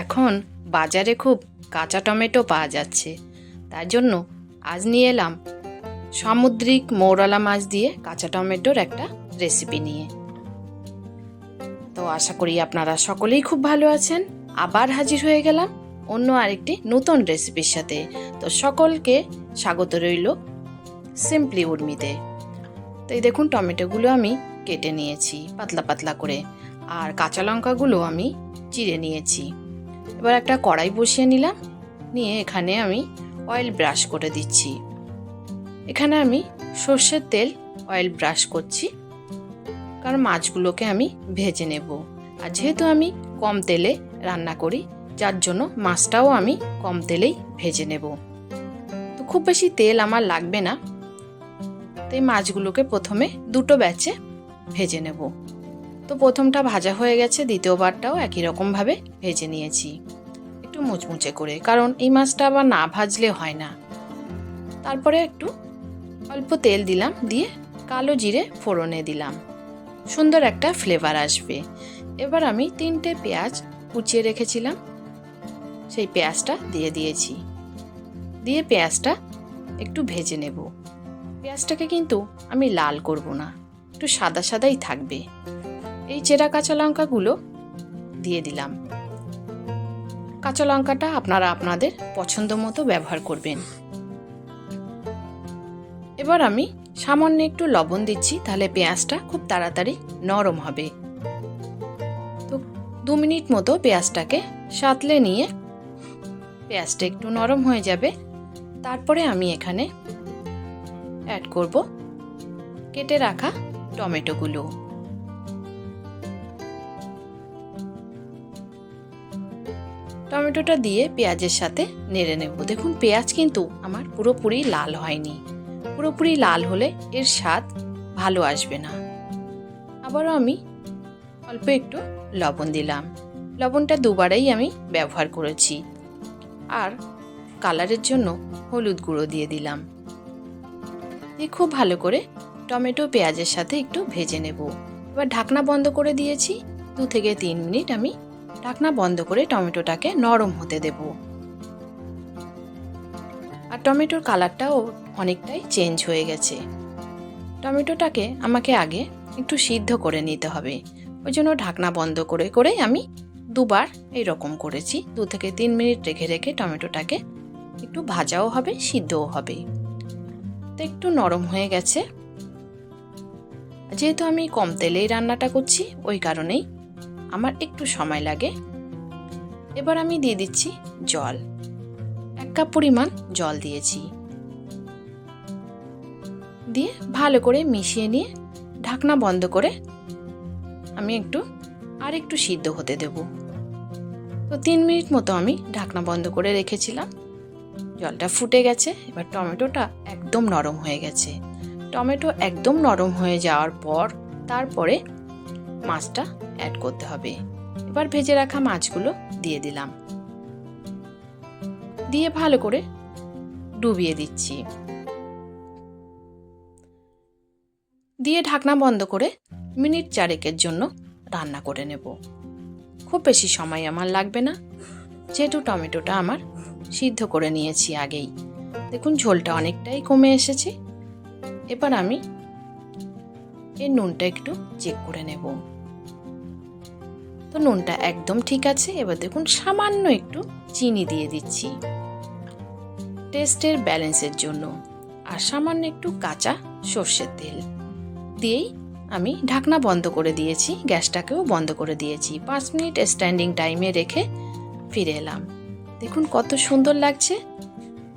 এখন বাজারে খুব কাঁচা টমেটো পাওয়া যাচ্ছে। তার জন্য আজ নিয়ে এলাম সামুদ্রিক মৌরলা মাছ দিয়ে কাঁচা টমেটোর একটা রেসিপি নিয়ে। তো আশা করি আপনারা সকলেই খুব ভালো আছেন। আবার হাজির হয়ে গেলাম অন্য আরেকটি নতুন রেসিপির সাথে। তো সকলকে স্বাগত রইল সিম্পলি উর্মিতে তো এই দেখুন, টমেটোগুলো আমি কেটে নিয়েছি পাতলা পাতলা করে। আর কাঁচা লঙ্কাগুলো আমি চিড়ে নিয়েছি। এবার একটা কড়াই বসিয়ে নিলাম। নিয়ে এখানে আমি অয়েল ব্রাশ করে দিচ্ছি। এখানে আমি সর্ষের তেল অয়েল ব্রাশ করছি। কারণ মাছগুলোকে আমি ভেজে নেব। আর যেহেতু আমি কম তেলে রান্না করি, যার জন্য মাছটাও আমি কম তেলেই ভেজে নেব। তো খুব বেশি তেল আমার লাগবে না। তো এই মাছগুলোকে প্রথমে দুটো ব্যাচে ভেজে নেব। তো প্রথমটা ভাজা হয়ে গেছে, দ্বিতীয়বারটাও একই রকমভাবে ভেজে নিয়েছি। একটু মুচমুচে করে, কারণ এই মাছটা আবার না ভাজলে হয় না। তারপরে একটু অল্প তেল দিলাম, দিয়ে কালো জিরে ফোড়নে দিলাম। সুন্দর একটা ফ্লেভার আসবে। এবার আমি তিনটে পেঁয়াজ কুচিয়ে রেখেছিলাম। সেই পেঁয়াজটা দিয়ে দিয়েছি। দিয়ে পেঁয়াজটা একটু ভেজে নেব। পেঁয়াজটাকে কিন্তু আমি লাল করব না, একটু সাদা সাদাই থাকবে। এই চেরা কাঁচা লঙ্কাগুলো দিয়ে দিলাম। কাঁচা লঙ্কাটা আপনারা আপনাদের পছন্দ মতো ব্যবহার করবেন। এবার আমি সামান্য একটু লবণ দিচ্ছি, তাহলে পেঁয়াজটা খুব তাড়াতাড়ি নরম হবে। তো দু মিনিট মতো পেঁয়াজটাকে সাতলে নিয়ে পেঁয়াজটা একটু নরম হয়ে যাবে। তারপরে আমি এখানে অ্যাড করব কেটে রাখা টমেটোগুলো। টমেটোটা দিয়ে পেঁয়াজের সাথে নেড়ে নেব। দেখুন, পেঁয়াজ কিন্তু আমার পুরোপুরি লাল হয়নি। পুরোপুরি লাল হলে এর স্বাদ ভালো আসবে না। আবারও আমি অল্প একটু লবণ দিলাম। লবণটা দুবারেই আমি ব্যবহার করেছি। আর কালারের জন্য হলুদ গুঁড়ো দিয়ে দিলাম। দিয়ে খুব ভালো করে টমেটো পেঁয়াজের সাথে একটু ভেজে নেব। এবার ঢাকনা বন্ধ করে দিয়েছি। দু থেকে তিন মিনিট আমি ঢাকনা বন্ধ করে টমেটোটাকে নরম হতে দেব। আর টমেটোর কালারটাও অনেকটাই চেঞ্জ হয়ে গেছে। টমেটোটাকে আমাকে আগে একটু সিদ্ধ করে নিতে হবে। ওই জন্য ঢাকনা বন্ধ করে করে আমি দুবার এই রকম করেছি। দু থেকে তিন মিনিট রেখে রেখে টমেটোটাকে একটু ভাজাও হবে, সিদ্ধও হবে। তো একটু নরম হয়ে গেছে। যেহেতু আমি কম তেলেই রান্নাটা করছি, ওই কারণেই আমার একটু সময় লাগে। এবার আমি দিয়ে দিচ্ছি জল। এক কাপ পরিমাণ জল দিয়েছি। দিয়ে ভালো করে মিশিয়ে নিয়ে ঢাকনা বন্ধ করে আমি একটু আর একটু সিদ্ধ হতে দেব। তো তিন মিনিট মতো আমি ঢাকনা বন্ধ করে রেখেছিলাম। জলটা ফুটে গেছে, এবার টমেটোটা একদম নরম হয়ে গেছে। টমেটো একদম নরম হয়ে যাওয়ার পর, তারপরে মাছটা অ্যাড করতে হবে। এবার ভেজে রাখা মাছগুলো দিয়ে দিলাম। দিয়ে ভালো করে ডুবিয়ে দিচ্ছি। দিয়ে ঢাকনা বন্ধ করে মিনিট চারেকের জন্য রান্না করে নেব। খুব বেশি সময় আমার লাগবে না, যেহেতু টমেটোটা আমার সিদ্ধ করে নিয়েছি আগেই। দেখুন, ঝোলটা অনেকটাই কমে এসেছে। এবার আমি এর নুনটা একটু চেক করে নেব। তো নুনটা একদম ঠিক আছে, এবার দেখুন সামান্য একটু চিনি দিয়ে দিচ্ছি। টেস্টের ব্যালেন্সের জন্য। আর সামান্য একটু কাঁচা সর্ষের তেল দিয়েই আমি ঢাকনা বন্ধ করে দিয়েছি, গ্যাসটাকেও বন্ধ করে দিয়েছি। পাঁচ মিনিট স্ট্যান্ডিং টাইমে রেখে ফিরে এলাম। দেখুন কত সুন্দর লাগছে।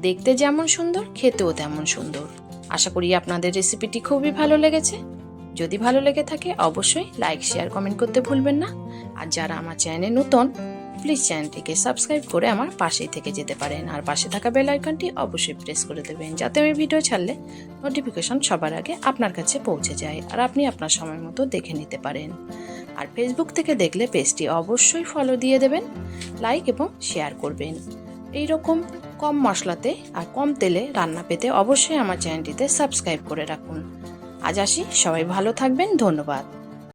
দেখতে যেমন সুন্দর, খেতেও তেমন সুন্দর। আশা করি আপনাদের রেসিপিটি খুবই ভালো লেগেছে। যদি ভালো লেগে থাকে, অবশ্যই লাইক শেয়ার কমেন্ট করতে ভুলবেন না। আর যারা আমার চ্যানেলে নতুন প্লিজ চ্যানেলটিকে সাবস্ক্রাইব করে আমার পাশেই থেকে যেতে পারেন। আর পাশে থাকা বেল আইকনটি অবশ্যই প্রেস করে দেবেন, যাতে আমি ভিডিও ছাড়লে নোটিফিকেশন সবার আগে আপনার কাছে পৌঁছে যায় আর আপনি আপনার সময় মতো দেখে নিতে পারেন। আর ফেসবুক থেকে দেখলে পেজটি অবশ্যই ফলো দিয়ে দেবেন লাইক এবং শেয়ার করবেন। এই রকম কম মশলাতে আর কম তেলে রান্না পেতে অবশ্যই আমার চ্যানেলটিতে সাবস্ক্রাইব করে রাখুন। আজ আসি সবাই ভালো থাকবেন ধন্যবাদ।